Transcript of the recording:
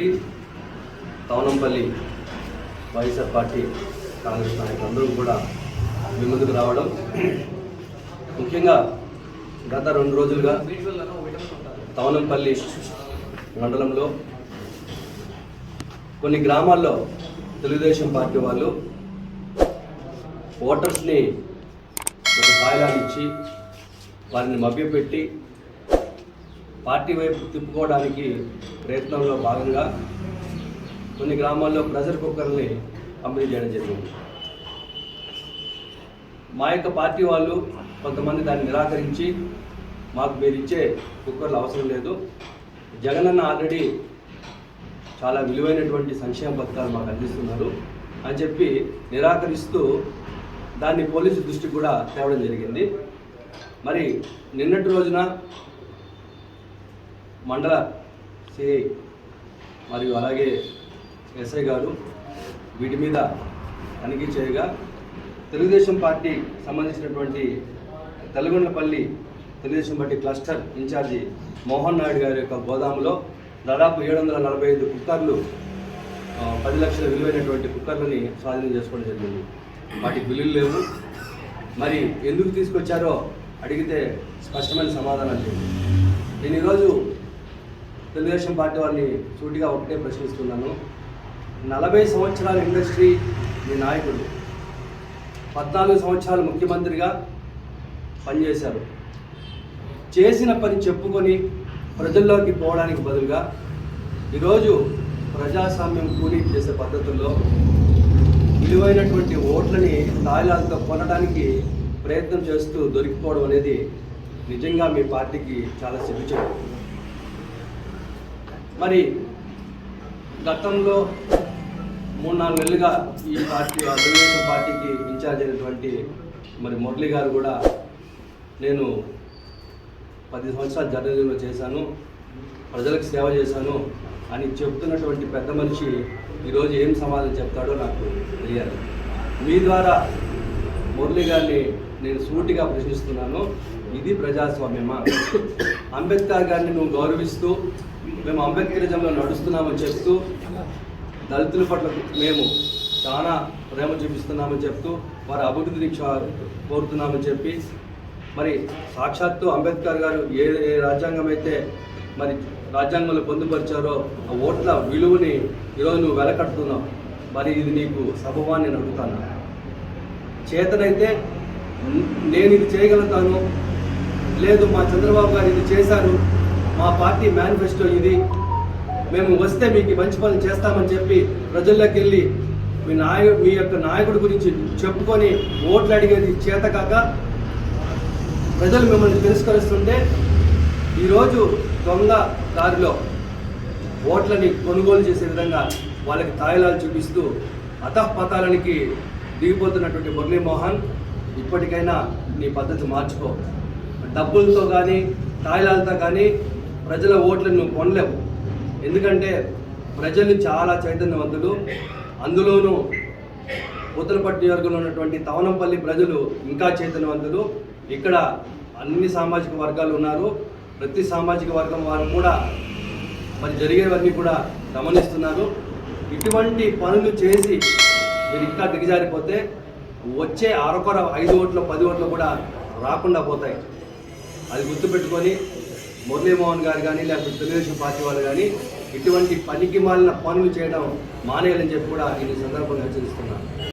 చేసినటువంటి Thavanampalli YSR party Congress నాయకులందరూ కూడా మీ ముందుకు రావడం ముఖ్యంగా గత రెండు రోజులుగా తవనంపల్లి మండలంలో కొన్ని గ్రామాల్లో తెలుగుదేశం పార్టీ వాళ్ళు ఓటర్స్ని ఒక ఇచ్చి వారిని మభ్యపెట్టి పార్టీ వైపు తిప్పుకోవడానికి ప్రయత్నంలో భాగంగా కొన్ని గ్రామాల్లో ప్రెషర్ కుక్కర్ని పంపిణీ చేయడం జరిగింది. మా యొక్క పార్టీ వాళ్ళు కొంతమంది దాన్ని నిరాకరించి మాకు మీరు ఇచ్చే కుక్కర్లు అవసరం లేదు. జగనన్న ఆల్రెడీ చాలా విలువైనటువంటి సంక్షేమ పథకాలు మాకు అందిస్తున్నారు అని చెప్పి నిరాకరిస్తూ దాన్ని పోలీసు దృష్టికి కూడా తేవడం జరిగింది. మరి నిన్నటి రోజున మండల సిఐ మరియు అలాగే ఎస్ఐ గారు వీటి మీద తనిఖీ చేయగా తెలుగుదేశం పార్టీ సంబంధించినటువంటి Telagondapalli Telugu Desam party cluster incharge Mohan Naidu గారి యొక్క గోదాములో దాదాపు ఏడు వందల నలభై ఐదు కుక్కర్లు పది లక్షల విలువైనటువంటి కుక్కర్లని స్వాధీనం చేసుకోవడం జరిగింది. వాటికి బిల్లులు లేవు. మరి ఎందుకు తీసుకొచ్చారో అడిగితే స్పష్టమైన సమాధానం లేదు నేను ఈరోజు తెలుగుదేశం పార్టీ వారిని సూటిగా ఒకటే ప్రశ్నిస్తున్నాను. నలభై సంవత్సరాల ఇండస్ట్రీ మీ నాయకుడు పద్నాలుగు సంవత్సరాలు ముఖ్యమంత్రిగా పనిచేశారు. చేసిన పని చెప్పుకొని ప్రజల్లోకి పోవడానికి బదులుగా ఈరోజు ప్రజాస్వామ్యం కూలీ చేసే పద్ధతుల్లో విలువైనటువంటి ఓట్లని తాయిలాలతో కొనడానికి ప్రయత్నం చేస్తూ దొరికిపోవడం అనేది నిజంగా మీ పార్టీకి చాలా సిగ్గుచేటు. మరి గతంలో మూడు నాలుగు నెలలుగా ఈ పార్టీ తెలుగుదేశం పార్టీకి ఇన్ఛార్జ్ అయినటువంటి మరి మురళి గారు కూడా నేను పది సంవత్సరాలు జర్నలిజంలో చేశాను ప్రజలకు సేవ చేశాను అని చెప్తున్నటువంటి పెద్ద మనిషి ఈరోజు ఏం సమాధానం చెప్తాడో నాకు తెలియాలి. మీ ద్వారా మురళి గారిని నేను సూటిగా ప్రశ్నిస్తున్నాను. ఇది ప్రజాస్వామ్యమా? అంబేద్కర్ గారిని నువ్వు గౌరవిస్తూ మేము అంబేద్కరిజంలో నడుస్తున్నామని చెప్తూ దళితుల పట్ల మేము చాలా ప్రేమ చూపిస్తున్నామని చెప్తూ వారి అభివృద్ధిని కోరుతున్నామని చెప్పి మరి సాక్షాత్తు అంబేద్కర్ గారు ఏ ఏ రాజ్యాంగం అయితే మరి రాజ్యాంగంలో పొందుపరిచారో ఆ ఓట్ల విలువని ఈరోజు నువ్వు వెలకడుతున్నావు. మరి ఇది నీకు సభవాన్ని నేను అడుగుతాను. చేతనైతే నేను ఇది చేయగలుగుతాను. లేదు మా చంద్రబాబు గారు ఇది చేశారు. మా పార్టీ మేనిఫెస్టో ఇది. మేము వస్తే మీకు మంచి పనులు చేస్తామని చెప్పి ప్రజల్లోకి వెళ్ళి మీ నాయ మీ యొక్క నాయకుడి గురించి చెప్పుకొని ఓట్లు అడిగేది చేత కాక ప్రజలు మిమ్మల్ని తిరస్కరిస్తుంటే ఈరోజు దొంగ దారిలో ఓట్లని కొనుగోలు చేసే విధంగా వాళ్ళకి తాయిలాలు చూపిస్తూ అతఃపతాలనికి దిగిపోతున్నటువంటి మురళీమోహన్ ఇప్పటికైనా నీ పద్ధతి మార్చుకో. డబ్బులతో కానీ తాయిలాలతో కానీ ప్రజల ఓట్లను నువ్వు కొనలేవు ఎందుకంటే ప్రజలు చాలా చైతన్యవంతులు. అందులోనూ ఉత్తరపట్టు నియోజకవర్గంలో ఉన్నటువంటి తవనంపల్లి ప్రజలు ఇంకా చైతన్యవంతులు. ఇక్కడ అన్ని సామాజిక వర్గాలు ఉన్నారు. ప్రతి సామాజిక వర్గం వారు కూడా మరి జరిగేవన్నీ కూడా గమనిస్తున్నారు. ఇటువంటి పనులు చేసి మీరు ఇంకా దిగజారిపోతే వచ్చే అరకొర ఐదు ఓట్లు పది ఓట్లు కూడా రాకుండా పోతాయి. అది గుర్తుపెట్టుకొని మురళీమోహన్ గారు కానీ లేకపోతే తెలుగుదేశం పార్టీ వాళ్ళు కానీ ఇటువంటి పనికి మాలిన పనులు చేయడం మానేయాలని చెప్పి కూడా ఈ సందర్భంగా హెచ్చరిస్తున్నాను.